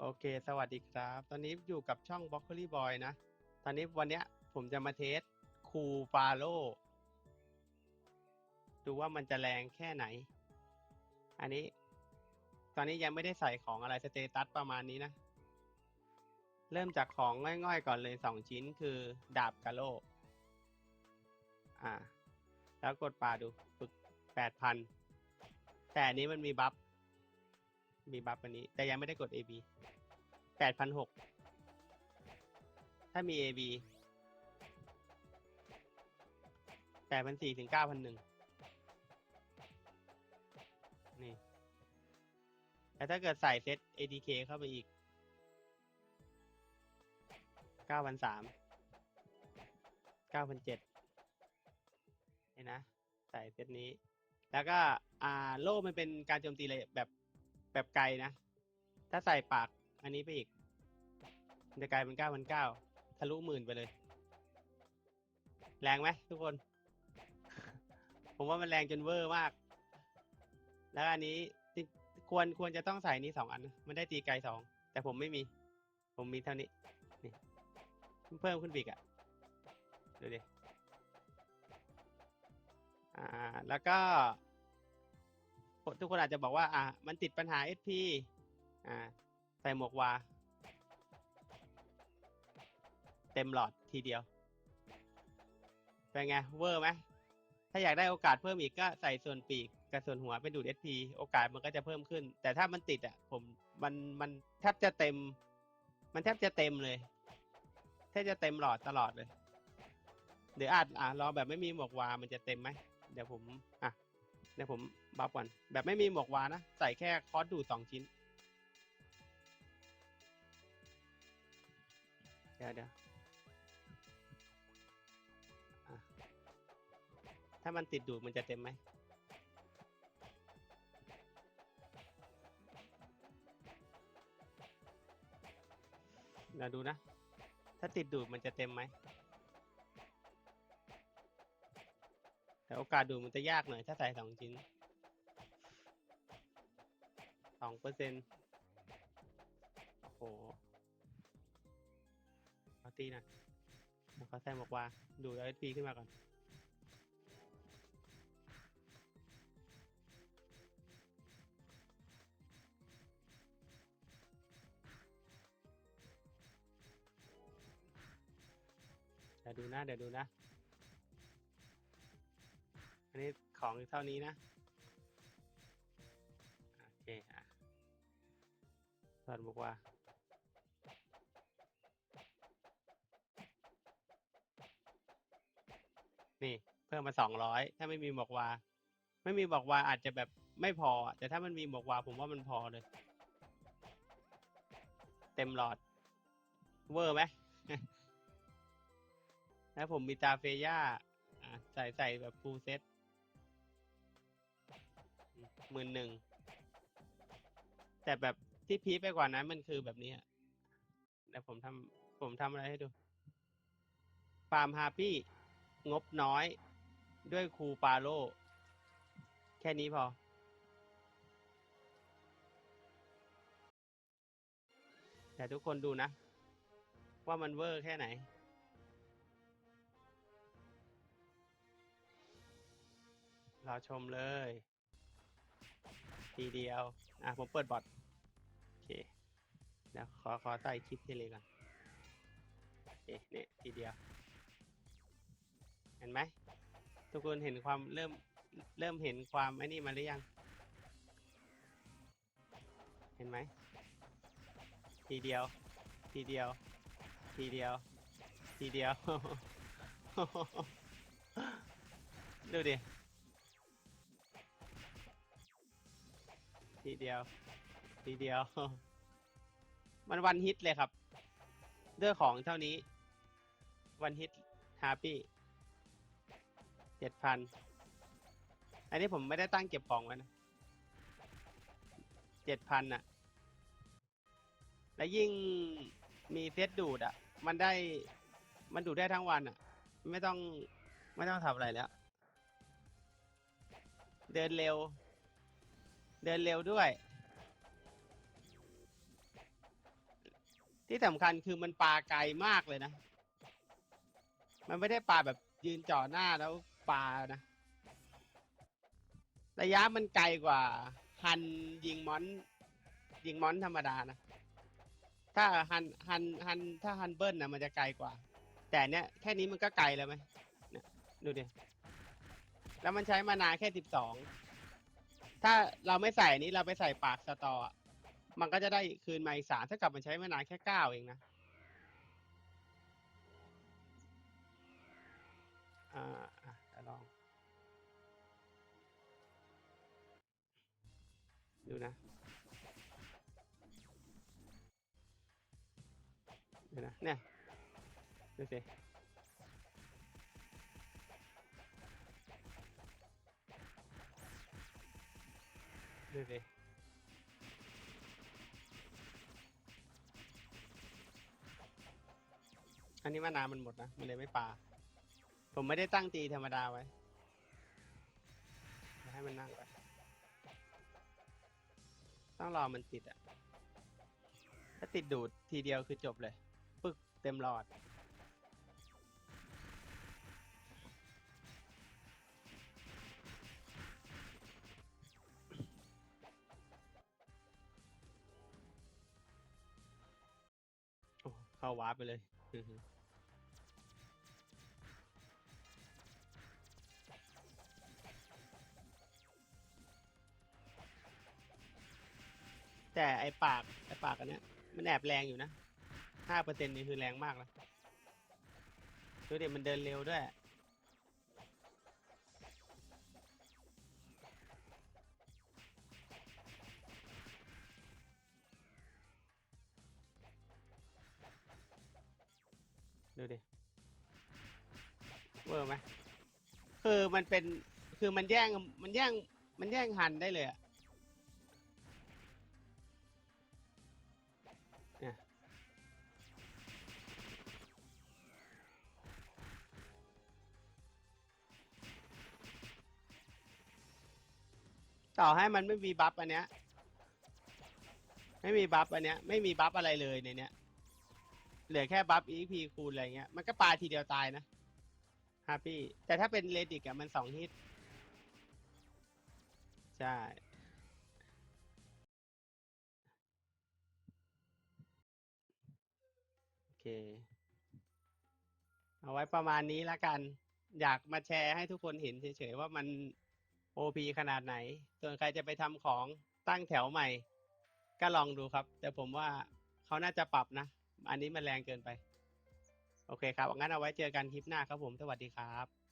โอเค สวัสดีครับ ตอนนี้อยู่กับช่อง b r o c c o l y Boy นะ ตอนนี้วันเนี้ยผมจะมาเทสคูฟาโลดูว่ามันจะแรงแค่ไหน อันนี้ ตอนนี้ยังไม่ได้ใส่ของอะไรสเตตัสประมาณนี้นะ เริ่มจากของง่อยๆก่อนเลยสองชิ้นคือดาบกะโล อ่า แล้วกดป่าดู ฝึกแปดพัน แต่อันนี้มันมีบัฟ มีบัฟอันนี้ แต่ยังไม่ได้กด AB แปดพันหกถ้ามี AB แปดพันสี่ถึงเก้าพันหนึ่งนี่แต่ถ้าเกิดใส่เซต ATK เข้าไปอีกเก้าพันสามเก้าพันเจ็ดนี่นะ ใส่เซตนี้ แล้วก็ อ่า โล่มันเป็นการโจมตีเลยแบบ แบบไกลนะ ถ้าใส่ปากอันนี้ไปอีก มันจะกลายเป็นเก้าพันเก้าทะลุหมื่นไปเลย แรงไหมทุกคน ผมว่ามันแรงจนเวอร์มาก แล้วอันนี้ควรควรจะต้องใส่นี้สองอันนะมันได้ตีไกลสองแต่ผมไม่มี ผมมีเท่านี้นี่เพิ่มขึ้นปอีกอะดูดิอ่า แล้วก็ ทุกคนอาจจะบอกว่า อ่ามันติดปัญหา SP อ่า ใส่หมวกวา เต็มหลอดทีเดียว เป็นไง เวอร์ไหมถ้าอยากได้โอกาสเพิ่มอีกก็ใส่ส่วนปีกกับส่วนหัวเป็นดูด SP โอกาสมันก็จะเพิ่มขึ้น แต่ถ้ามันติดอะ ผมมันมันแทบจะเต็ม มันแทบจะเต็มเลยแทบจะเต็มหลอดตลอดเลย เดี๋ยวอาจอะรอแบบไม่มีหมวกวา มันจะเต็มไหม เดี๋ยวผม อะ เดี๋ยวผมบัฟก่อน แบบไม่มีหมวกวานะ ใส่แค่คอสดูดสองชิ้น เดี๋ยวเดี๋ยวถ้ามันติดดูดมันจะเต็มไหมเดี๋ยวดูนะ ถ้าติดดูดมันจะเต็มไหม โอกาสดูมันจะยากหน่อยถ้าใส่สองชิ้นสองเปอร์เซ็นต์โอ้โหเอาตีหนะเขาใส่บอกว่า ดูเอสพีขึ้นมาก่อนเดี๋ยวดูนะ เดี๋ยวดูนะ อันนี้ของเท่านี้นะ โอเคอะสอนบอกว่านี่เพิ่มมาสองร้อยถ้าไม่มีหมวกว่า ไม่มีหมวกว่าอาจจะแบบไม่พอ แต่ถ้ามันมีหมวกว่าผมว่ามันพอเลย เต็มหลอด เวอร์ไหมแล้วผมมีตาเฟย่าใส่ใส่แบบฟูลเซ็ต หมื่นหนึ่งแต่แบบที่พีคไปกว่านั้นมันคือแบบนี้อะเดี๋ยวผมทำผมทำอะไรให้ดูฟาร์มฮาปี้งบน้อยด้วยครูปาโล แค่นี้พอ แต่ทุกคนดูนะ ว่ามันเวอร์แค่ไหนรอชมเลย ทีเดียว อะ ผมเปิดบอทโอเคเดี๋ยวขอขอใส่คลิปที่เลยก่อนโอเคเนี่ยทีเดียว เห็นไหมทุกคนเห็นความเริ่มเริ่มเห็นความไอ้นี่มาหรือยัง เห็นไหมทีเดียว ทีเดียว ทีเดียว ทีเดียว ดูดิ ทีเดียว ทีเดียว มันวันฮิตเลยครับด้วยของเท่านี้ วันฮิตฮาปี้เจ็ดพันอันนี้ผมไม่ได้ตั้งเก็บของไว้นะเจ็ดพันอะและยิ่งมีเซตดูดอะมันได้มันดูดได้ทั้งวันอะไม่ต้องไม่ต้องทำอะไรแล้ว เดินเร็ว เดินเร็วด้วย ที่สำคัญคือมันปลาไกลมากเลยนะ มันไม่ได้ปลาแบบยืนจ่อหน้าแล้วปลานะ ระยะมันไกลกว่าฮันยิงมอน ยิงมอนธรรมดานะ ถ้าฮันฮันฮันถ้าฮันเบิลนะมันจะไกลกว่า แต่เนี้ยแค่นี้มันก็ไกลแล้วไหมดูดิแล้วมันใช้มานานแค่สิบสอง ถ้าเราไม่ใส่นี้เราไปใส่ปากสตออะมันก็จะได้คืนมาอีกสามถ้ากลับมันใช้มานานแค่เก้าเองนะอ่าอะเดี๋ยวลอง ดูนะดูนะเนี่ยดูสิ ดูสิอันนี้มานาวมันหมดนะ มันเลยไม่ปลา ผมไม่ได้ตั้งตีธรรมดาไว้ ให้มันนั่งไป ต้องรอมันติดอะถ้าติดดูดทีเดียวคือจบเลย ปึ๊กเต็มหลอด เข้าวาร์ปไปเลยแต่ไอปากไอปากอันเนี้ยมันแอบแรงอยู่นะห้าเปอร์เซ็นต์นี่คือแรงมากแล้วดูดิมันเดินเร็วด้วย ดูดิเวอร์ไหมคือมันเป็นคือมันแย่งมันแย่งมันแย่งหันได้เลยอะต่อให้มันไม่มีบัฟอันเนี้ย ไม่มีบัฟอันเนี้ย ไม่มีบัฟอะไรเลยในเนี้ย เหลือแค่บัฟ EP คูณอะไรเงี้ย มันก็ปาทีเดียวตายนะฮาปี้ แต่ถ้าเป็นเลดิกอะมันสองฮิต ใช่ โอเค เอาไว้ประมาณนี้ละกัน อยากมาแชร์ให้ทุกคนเห็นเฉยๆว่ามัน OP ขนาดไหน ส่วนใครจะไปทำของตั้งแถวใหม่ ก็ลองดูครับ แต่ผมว่าเขาน่าจะปรับนะ อันนี้มันแรงเกินไป โอเคครับงั้นเอาไว้เจอกันคลิปหน้าครับผม สวัสดีครับ